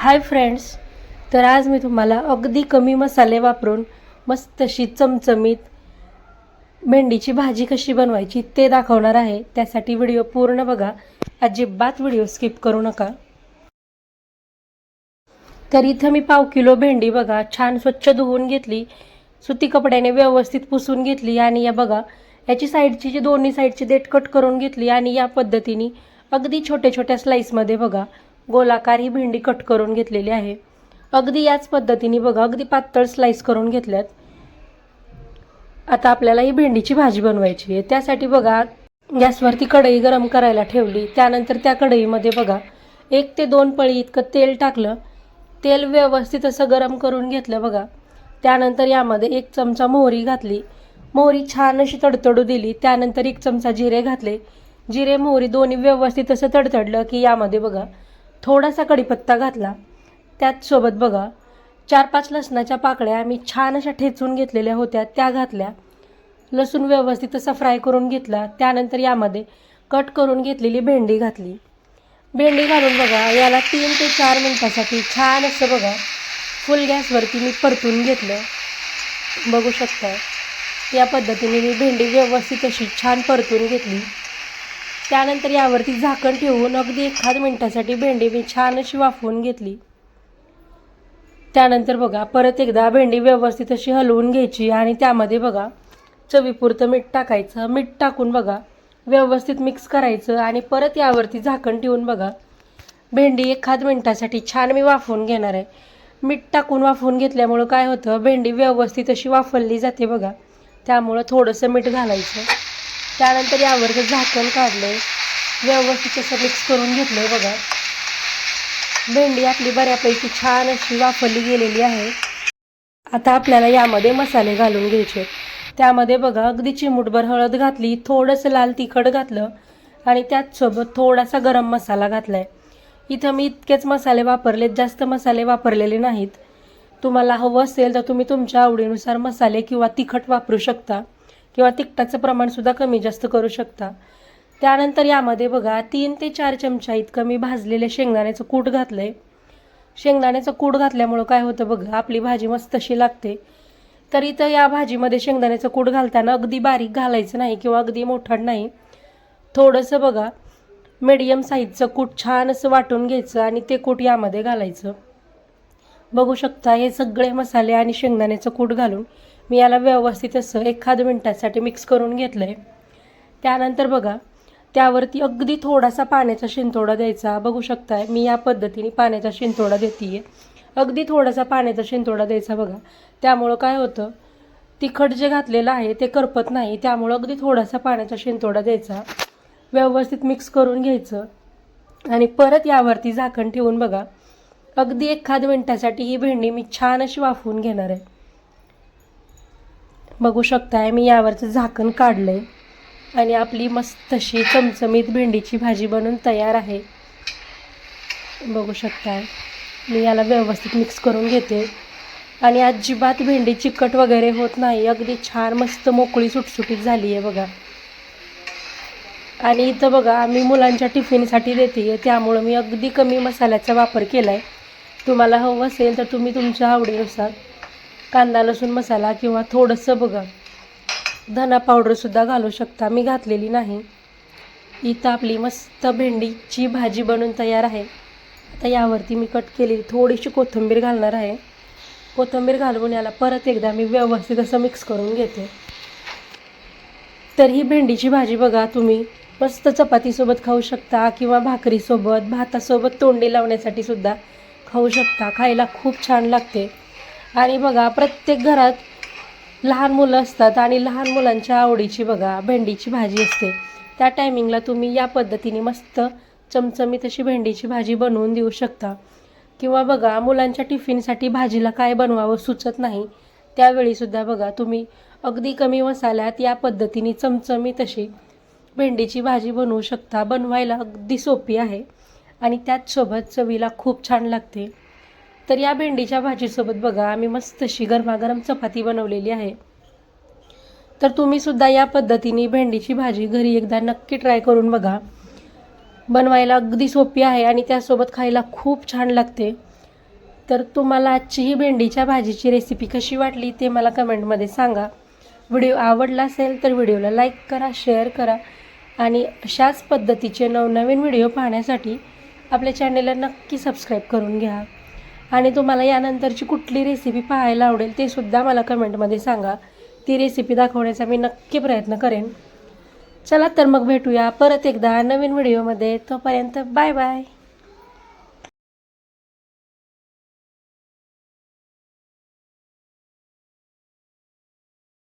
Hi friends तर आज मी तुम्हाला अगदी कमी मसाले वापरून मस्त अशी चमचमीत भेंडीची भाजी कशी बनवायची ते दाखवणार आहे. त्यासाठी व्हिडिओ पूर्ण बघा. अजिबात व्हिडिओ स्किप करू नका. तर इथं मी पाव किलो भेंडी बघा छान स्वच्छ धुवून घेतली सुती कपड्याने व्यवस्थित पुसून घेतली आणि या बघा याची साईडची जी दोन्ही साईडची देठ कट करून घेतली आणि या पद्धतीने अगदी छोट्या छोट्या स्लाईसमध्ये बघा गोलाकार ही भेंडी कट करून घेतलेली आहे. अगदी याच पद्धतीने बघा अगदी पातळ स्लाईस करून घेतल्यात. आता आपल्याला ही भेंडीची भाजी बनवायची आहे. त्यासाठी बघा गॅसवरती कढई गरम करायला ठेवली. त्यानंतर त्या कढईमध्ये बघा एक ते दोन पळी इतकं तेल टाकलं. तेल व्यवस्थित असं गरम करून घेतलं बघा. त्यानंतर यामध्ये एक चमचा मोहरी घातली. मोहरी छान अशी तडतडू दिली. त्यानंतर एक चमचा जिरे घातले. जिरे मोहरी दोन्ही व्यवस्थित असं तडतडलं की यामध्ये बघा थोडासा कढीपत्ता घातला. त्याचसोबत बघा चार पाच लसणाच्या पाकळ्या मी छान अशा ठेचून घेतलेल्या होत्या त्या घातल्या. लसूण व्यवस्थित असा फ्राय करून घेतला त्यानंतर यामध्ये कट करून घेतलेली भेंडी घातली. भेंडी घालून बघा याला तीन ते चार मिनटासाठी छान असं बघा फुल गॅसवरती मी परतून घेतलं. बघू शकता या पद्धतीने मी भेंडी व्यवस्थित अशी छान परतून घेतली. त्यानंतर यावरती झाकण ठेवून अगदी एखाद मिनटासाठी भेंडी मी छान अशी वाफवून घेतली. त्यानंतर बघा परत एकदा भेंडी व्यवस्थित अशी हलवून घ्यायची आणि त्यामध्ये बघा चवीपुरतं मीठ टाकायचं. मीठ टाकून बघा व्यवस्थित मिक्स करायचं आणि परत यावरती झाकण ठेवून बघा भेंडी एखाद मिनटासाठी छान मी वाफवून घेणार आहे. मीठ टाकून वाफवून घेतल्यामुळं काय होतं भेंडी व्यवस्थित अशी वाफवली जाते बघा. त्यामुळं थोडंसं मीठ घालायचं. त्यानंतर यावरचं झाकण काढलं व्यवस्थित असं मिक्स करून घेतलं बघा. भेंडी आपली बऱ्यापैकी छान अशी वापरली गेलेली आहे. आता आपल्याला यामध्ये मसाले घालून घ्यायचे. त्यामध्ये बघा अगदी चिमूटभर हळद घातली थोडंसं लाल तिखट घातलं आणि त्याचसोबत थोडासा गरम मसाला घातला आहे इथं मी इतकेच मसाले वापरलेत जास्त मसाले वापरलेले नाहीत. तुम्हाला हवं असेल तर तुम्ही तुमच्या आवडीनुसार मसाले किंवा तिखट वापरू शकता. किंवा तिखटाचं प्रमाणसुद्धा कमी जास्त करू शकता. त्यानंतर यामध्ये बघा तीन ते चार चमचा इतकं मी भाजलेले शेंगदाण्याचं कूट घातलं आहे शेंगदाण्याचं कूट घातल्यामुळं काय होतं बघा आपली भाजी मस्त अशी लागते. तर इथं या भाजीमध्ये शेंगदाण्याचं कूट घालताना अगदी बारीक घालायचं नाही किंवा अगदी मोठं नाही. थोडंसं बघा मीडियम साईजचं कूट छान असं वाटून घ्यायचं आणि ते कूट यामध्ये घालायचं. बघू शकता हे सगळे मसाले आणि शेंगदाण्याचं कूट घालून मी याला व्यवस्थित असं एखाद मिनटासाठी मिक्स करून घेतलं आहे त्यानंतर बघा त्यावरती अगदी थोडासा पाण्याचा शिंतोडा द्यायचा. बघू शकताय मी या पद्धतीने पाण्याचा शिंतोडा देते आहे अगदी थोडासा पाण्याचा शिंतोडा द्यायचा बघा. त्यामुळं काय होतं तिखट जे घातलेलं आहे ते करपत नाही त्यामुळं अगदी थोडासा पाण्याचा शिंतोडा द्यायचा. व्यवस्थित मिक्स करून घ्यायचं. आणि परत यावरती झाकण ठेवून बघा अगदी एखाद मिनटासाठी ही भेंडी मी छान अशी वाफवून घेणार आहे. बघू शकताय मी यावरचं झाकण काढलं आहे आणि आपली मस्त अशी चमचमीत भेंडीची भाजी बनून तयार आहे. बघू शकताय. मी याला व्यवस्थित मिक्स करून घेते. आणि अजिबात भेंडी चिकट वगैरे होत नाही. अगदी छान मस्त मोकळी सुटसुटीत झाली आहे बघा. आणि इथं बघा आम्ही मुलांच्या टिफिनसाठी देते. आहे त्यामुळं मी अगदी कमी मसाल्याचा वापर केला आहे तुम्हाला हवं असेल तर तुम्ही तुमच्या आवडीनुसार कांदा लसूण मसाला किंवा थोडंसं बघा. धना पावडरसुद्धा घालू शकता. मी घातलेली नाही. इथं आपली मस्त भेंडीची भाजी बनून तयार आहे. आता यावरती मी कट केलेली थोडीशी कोथिंबीर घालणार आहे. कोथिंबीर घालून याला परत एकदा मी व्यवस्थित असं मिक्स करून घेते. तर ही भेंडीची भाजी बघा तुम्ही मस्त चपातीसोबत खाऊ शकता किंवा भाकरीसोबत भातासोबत तोंडी लावण्यासाठी सुद्धा खाऊ शकता. खायला खूप छान लागते. आणि बघा प्रत्येक घरात लहान मुलं असतात आणि लहान मुलांच्या आवडीची बघा भेंडीची भाजी असते. त्या टायमिंगला तुम्ही या पद्धतीने मस्त चमचमीत अशी भेंडीची भाजी बनवून देऊ शकता. किंवा बघा मुलांच्या टिफिनसाठी भाजीला काय बनवावं सुचत नाही. त्यावेळीसुद्धा बघा तुम्ही अगदी कमी मसाल्यात या पद्धतीने चमचमीत अशी भेंडीची भाजी बनवू शकता. बनवायला अगदी सोपी आहे. आणि त्याचसोबत चवीला खूप छान लागते. तर या भेंडीच्या भाजीसोबत बघा आम्ही मस्त अशी गरमागरम चपाती बनवलेली आहे. तर तुम्हीसुद्धा या पद्धतीने भेंडीची भाजी घरी एकदा नक्की ट्राय करून बघा. बनवायला अगदी सोपी आहे आणि त्यासोबत खायला खूप छान लागते. तर तुम्हाला आजची ही भेंडीच्या भाजीची रेसिपी कशी वाटली ते मला कमेंटमध्ये सांगा. व्हिडिओ आवडला असेल तर व्हिडिओला लाईक करा शेअर करा आणि अशाच पद्धतीचे नवनवीन व्हिडिओ पाहण्यासाठी आपल्या चॅनेलला नक्की सबस्क्राईब करून घ्या. आणि तुम्हाला यानंतरची कुठली रेसिपी पाहायला आवडेल ते सुद्धा मला कमेंटमध्ये सांगा. ती रेसिपी दाखवण्याचा मी नक्की प्रयत्न करेन. चला तर मग भेटूया परत एकदा नवीन व्हिडिओमध्ये तोपर्यंत बाय बाय